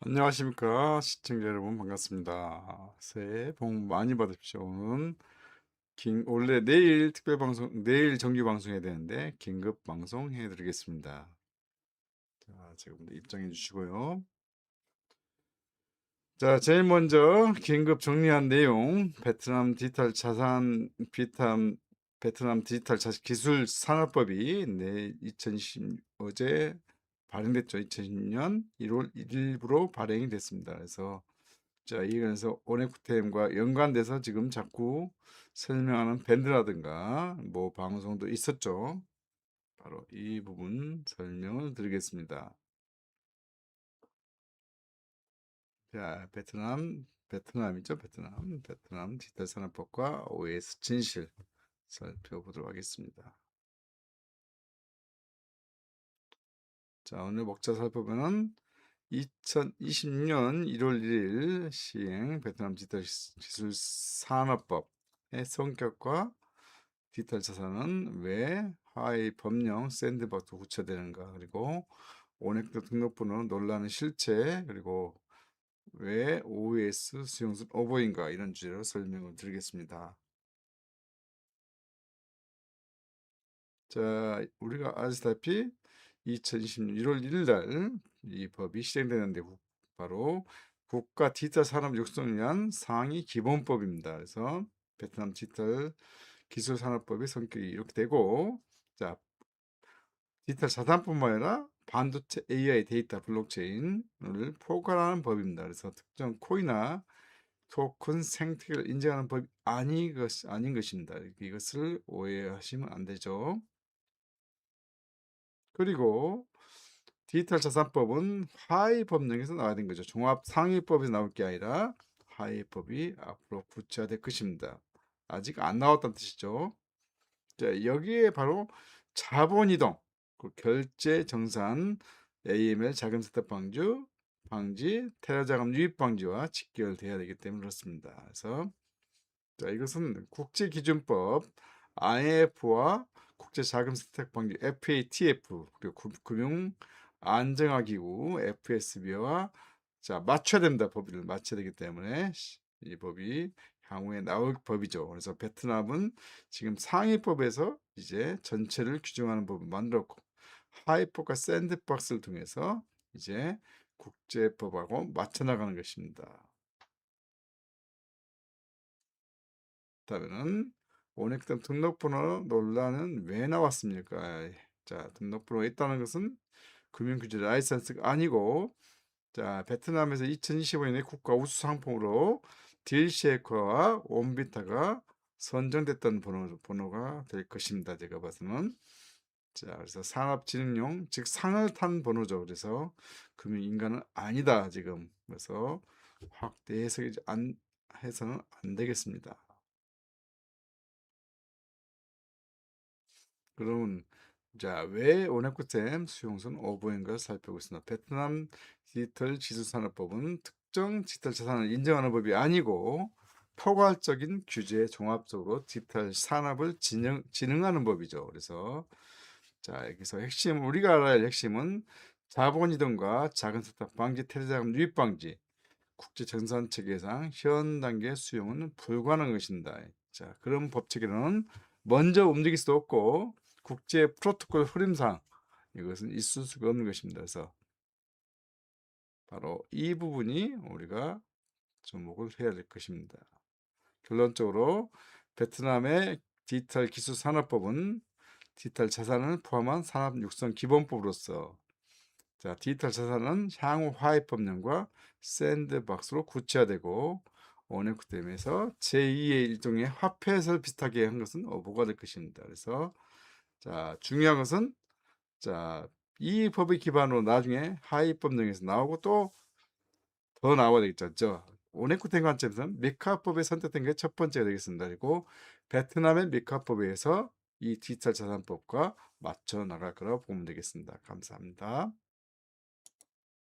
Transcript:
안녕하십니까 시청자 여러분 반갑습니다. 새해 복 많이 받으십시오. 오늘은 긴, 원래 내일 특별 방송 내일 정규 방송해야 되는데 긴급 방송 해드리겠습니다. 자 지금부터 입장해 주시고요. 자 제일 먼저 긴급 정리한 내용 베트남 디지털 자산 비탐 베트남 디지털 자산 기술 산업법이 내 2020 어제 발행됐죠. 2020년 1월 1일부로 발행이 됐습니다. 그래서 자, 이거에서 오네쿠템과 연관돼서 지금 자꾸 설명하는 밴드라든가 뭐 방송도 있었죠. 바로 이 부분 설명을 드리겠습니다. 자, 베트남, 베트남이죠. 베트남, 베트남 디지털 산업법과 OS 진실 살펴보도록 하겠습니다. 자, 오늘 목차 살펴보면 2020년 1월 1일 시행 베트남 디지털 기술 산업법의 성격과 디지털 자산은 왜 하위 법령 샌드박스 구체되는가 그리고 오넥트 등록번호 논란의 실체 그리고 왜 OS 수용순 오버인가 이런 주제로 설명을 드리겠습니다. 자, 우리가 아시다시피 2020년 1월 1일 날이 법이 시행되는데 바로 국가 디지털 산업 육성을 위한 상위 기본법입니다. 그래서 베트남 디지털 기술 산업법의 성격이 이렇게 되고 자 디지털 자산뿐만 아니라 반도체 AI 데이터 블록체인을 포괄하는 법입니다. 그래서 특정 코인이나 토큰 생태계를 인정하는 법이 아니 것, 아닌 것입니다. 이것을 오해하시면 안 되죠. 그리고 디지털 자산법은 하위 법령에서 나와야 된 거죠. 종합 상위법에서 나올 게 아니라 하위 법이 앞으로 구체화될 것입니다. 아직 안 나왔다는 뜻이죠. 자, 여기에 바로 자본이동, 그 결제 정산, AML 자금 세탁 방지, 방지, 테러 자금 유입 방지와 직결돼야 되기 때문에 그렇습니다. 그래서 자, 이것은 국제기준법 IMF와 국제자금 세탁 방지 FATF 그리고 금융 안정화기구 FSB와 자 맞춰야 됩니다 법을 맞춰야 되기 때문에 이 법이 향후에 나올 법이죠. 그래서 베트남은 지금 상위법에서 이제 전체를 규정하는 법을 만들었고 하위법과 샌드박스를 통해서 이제 국제법하고 맞춰 나가는 것입니다. 다음에는 오넥턴 등록번호 논란은 왜 나왔습니까? 자, 등록번호가 있다는 것은 금융규제 라이선스가 아니고 자, 베트남에서 2025년에 국가 우수 상품으로 딜시에커와 온비타가 선정됐던 번호, 번호가 될 것입니다. 제가 봐서는. 자, 그래서 산업진흥용, 즉 상을 탄 번호죠. 그래서 금융 인간은 아니다. 지금. 그래서 확대 해석이 안, 해서는 안 되겠습니다. 그러면 자, 왜 오네코템 수용선 오버인가를 살펴보고 있습니다. 베트남 디지털 지수산업법은 특정 디지털 자산을 인정하는 법이 아니고 포괄적인 규제 종합적으로 디지털 산업을 진행, 진흥하는 법이죠. 그래서 자 여기서 핵심 우리가 알아야 할 핵심은 자본이동과 작은 세탁 방지, 테러자금 유입 방지, 국제 정산 체계상 현 단계 수용은 불가능한 것입니다. 자 그런 법칙에는 먼저 움직일 수도 없고 국제 프로토콜 흐름상 이것은 있을 수가 없는 것입니다. 그래서 바로 이 부분이 우리가 주목을 해야 될 것입니다. 결론적으로 베트남의 디지털 기술 산업법은 디지털 자산을 포함한 산업 육성 기본법으로서 자, 디지털 자산은 향후 화해 법령과 샌드박스로 구체화되고 오네쿠템에서 제2의 일종의 화폐설 비슷하게 한 것은 어부가 될 것입니다. 그래서 자, 중요한 것은 자, 이 법의 기반으로 나중에 하위법령에서 나오고 또 더 나와야 되겠죠. 저 오네쿠텐 관점에서는 미카법에 선택된 게 첫 번째가 되겠습니다. 그리고 베트남의 미카법에서 이 디지털 자산법과 맞춰 나갈 거라고 보면 되겠습니다. 감사합니다.